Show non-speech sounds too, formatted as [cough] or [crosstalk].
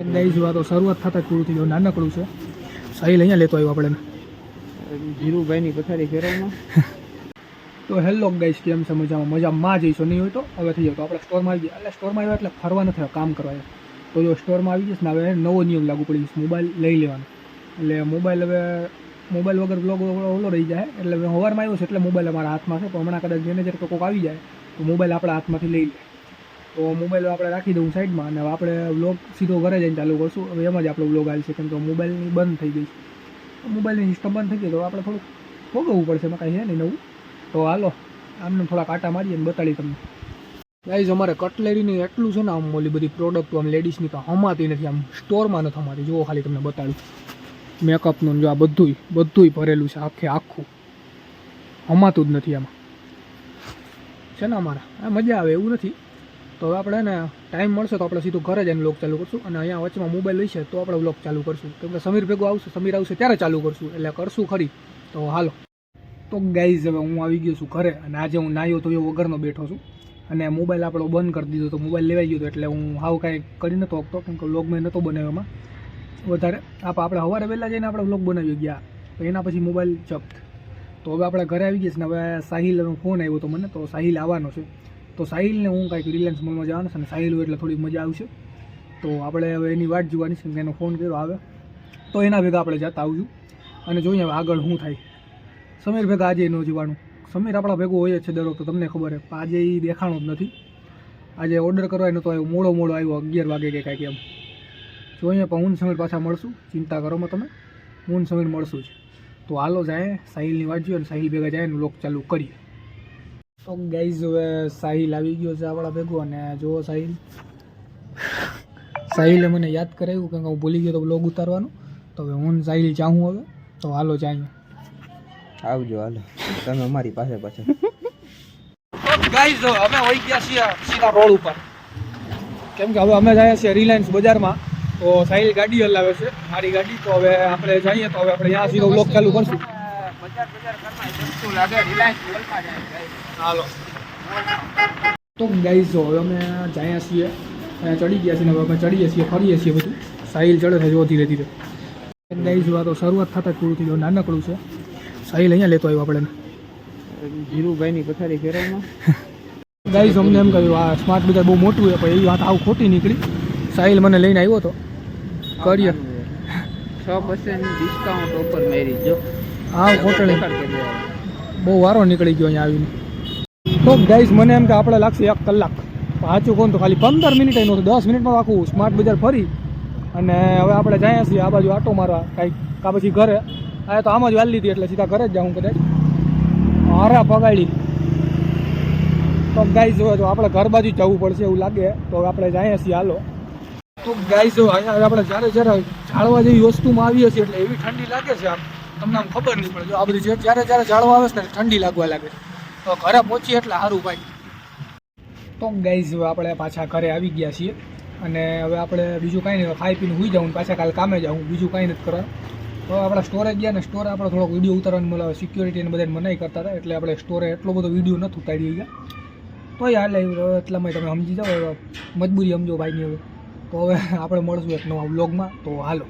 Guys આ તો શરૂઆત થતાં જ પૂરું થઈ ગયું. નાનકડું છે. સાહિલ અહીંયા લેતો આવ્યો આપણે. ધીરુભાઈની પથારી ફેરવમાં. [laughs] તો હેલો ગાઈઝ કેમ છે? મજામાં. મજામાં જઈશું નહીં હોય તો હવે થઈ જાય. તો આપણે સ્ટોરમાં આવી ગયા એટલે સ્ટોરમાં આવ્યા એટલે ફરવા નથી કામ કરવા તો જો સ્ટોરમાં આવી જઈશ ને હવે નવો નિયમ લાગુ પડી જશે. મોબાઈલ લઈ લેવાનો. એટલે મોબાઈલ હવે મોબાઈલ વગર બ્લોગ ઓલો રહી જાય. એટલે સવારમાં આવ્યો છે એટલે મોબાઈલ અમારા હાથમાં છે. તો હમણાં કદાચ મેનેજર તો કોઈક આવી જાય તો મોબાઈલ આપણા હાથમાંથી લઈ લે. તો મોબાઈલ આપણે રાખી દઉં સાઈડમાં અને આપણે વ્લોગ સીધો ઘરે જઈને ચાલુ કરશું. હવે એમાં જ આપણો વ્લોગ આવશે કેમ કે મોબાઈલની બંધ થઈ ગઈ છે. મોબાઈલની સિસ્ટમ બંધ થઈ ગઈ, તો આપણે થોડુંક ભોગવવું પડશે, એમાં કાંઈ છે નહીં નવું. તો હાલો, આમને થોડા કાંટા મારીએ ને બતાડી તમને. ગાઈઝ અમારે કટલેરીની એટલું છે ને આમ ઓલી બધી પ્રોડક્ટ આમ લેડીઝની તો હમાતી નથી, આમ સ્ટોરમાં નથી અમારી જુઓ ખાલી તમને બતાડું. મેકઅપનું જો આ બધુંય બધુંય ભરેલું છે, આખે આખું. હમાતું જ નથી આમાં. છે ને અમારા. આ મજા આવે, એવું નથી. તો હવે આપણે ને ટાઈમ મળશે તો આપણે સીધું ઘરે જઈને બ્લોગ ચાલુ કરશું અને અહીંયા વચમાં મોબાઈલ લઈશે તો આપણે બ્લોગ ચાલુ કરશું. કેમ કે સમીર ભેગો આવશે, સમીર આવશે ત્યારે ચાલુ કરશું, એટલે કરશું ખરી. તો હાલો. તો ગાઈઝ હવે હું આવી ગયો છું ઘરે અને આજે હું નાયો તો એ વગરનો બેઠો છું અને મોબાઈલ આપણો બંધ કરી દીધો તો મોબાઈલ લેવાઈ ગયો એટલે હું હાવ કાંઈ કરી નહોતો શકતો, કેમ કે વ્લોગ મેં નહોતો બનાવ્યો વધારે આપ આપણે સવારે વહેલા જઈને આપણે વ્લોગ બનાવી ગયા, તો એના પછી મોબાઈલ જપ્ત. તો હવે આપણે ઘરે આવી ગયા છે ને હવે સાહિલનો ફોન આવ્યો તો મને, તો સાહિલ આવવાનો છે. તો સાહિલને હું કાંઈક રિલાયન્સ મોલમાં જવાનું છે અને સાહિલ એટલે થોડી મજા આવશે. તો આપણે હવે એની વાટ જોવાની છે એનો ફોન કર્યો આવે. તો એના ભેગા આપણે જતા આવશું અને જોઈએ હવે આગળ શું થાય. સમીર ભેગા આજે ન જવાનું. સમીર આપણા ભેગો હોય જ છે દર વખતે તમને ખબર છે. આજે એ દેખાણો જ નથી. આજે ઓર્ડર કરવા નહોતો આવ્યો મોડો મોડો આવ્યો અગિયાર વાગે કે કાંઈક એમ. જોઈએ પણ હું સમીર પાછા મળશું. ચિંતા કરોમાં તમે. હું સમીર મળશું જ. તો હાલો જાય, સાહિલની વાત જોઈએ અને સાહિલ ભેગા જાય ને લોક ચાલુ કરીએ. તો ગાઈઝ હવે સાહિલ આવી ગયો છે આપણા ભેગો અને જુઓ સાહિલ. સાહિલે મને યાદ કરાવ્યું કેમ કે હું ભૂલી ગયો તો બ્લોગ ઉતારવાનું. તો હવે હું સાહિલ ચાહું હવે. તો હાલો જાય. આવજો હાલો. તમે અમારી પાસે પાછા. ગાઈઝ અમે વહી ગયા છીએ સીધા રોડ ઉપર. કેમ કે હવે અમે જઈએ છીએ રિલાયન્સ બજારમાં. તો સાહિલ ગાડી હલાવે છે મારી ગાડી. તો હવે આપણે જઈએ તો હવે આપણે ત્યાં સીધો બ્લોક ચાલુ કરશું. તો ગાઈઝ જો હવે અમે જાય છીએ અહીંયા ચડી ગયા છીએ હવે અમે ચડીએ છીએ ફરીએ છીએ બધું. સાહિલ ચડે છે જો ધીરે ધીરે ગાઈઝ આ તો શરૂઆત થતાં પૂરું થઈ ગયું નાનકડું છે. સાહિલ અહીંયા લેતો આવ્યો આપણે ધીરુભાઈની પથારી ફેરવમાં. ગાઈઝ અમને એમ કહ્યું આ સ્માર્ટ બજાર બહુ મોટું છે પણ એવી વાત આવું ખોટી નીકળી. સાહિલ મને લઈને આવ્યો હતો કરીએ. છ. પર્સન્ટ ડિસ્કાઉન્ટ ઓફર મેરી જો. હા ખોટણી દેખાડ કે દેવા. બહુ વારો નીકળી ગયો અહીંયા આવીને. તો ગાઈઝ મને એમ કે આપણે લાગશે એક કલાક. પાછું સાચું કોણ તો ખાલી પંદર મિનિટ એનું દસ મિનિટમાં આખું સ્માર્ટ બજાર ફરી. અને હવે આપણે જઈએ છીએ આ બાજુ આટો મારવા કાંઈક કા પછી ઘરે. આ તો આમ જ વાલી લીધી એટલે સીધા ઘરે જ જાઉં કદાચ. હારા પગાડી. તો ગાઈઝ હવે તો આપણે ઘર બાજુ જ જવું પડશે એવું લાગે. તો હવે આપણે જઈએ છીએ હાલો. તો ગાઈઝ અહીંયા આપણે જ્યારે જ્યારે જાળવા જેવી વસ્તુમાં આવીએ છીએ એટલે એવી ઠંડી લાગે છે આમ. તમને આમ ખબર નહીં પડે. જો આ બધી જ્યારે જ્યારે જાળવા આવે છે ને ઠંડી લાગવા લાગે. તો ઘરે પહોંચીએ એટલે સારું ભાઈ. તો ગાઈઝ આપણે પાછા ઘરે આવી ગયા છીએ. અને હવે આપણે બીજું કાંઈ નહીં ખાઈ પીને હોઈ જાઉં પાછા કાલે કામે જાઉં. બીજું કાંઈ નથી કરવા તો આપણા સ્ટોરે ગયા ને સ્ટોરે આપણે થોડોક વીડિયો ઉતારવાનું મળે સિક્યોરિટી ને બધાને મનાઈ કરતા હતા. એટલે આપણે સ્ટોરે એટલો બધો વીડિયો નથી ઉતારી ગયા તો યાર એટલામાં તમે સમજી જાઓ મજબૂરી સમજો ભાઈની હવે. તો હવે આપણે મળશું એક નવા વ્લોગમાં તો હાલો.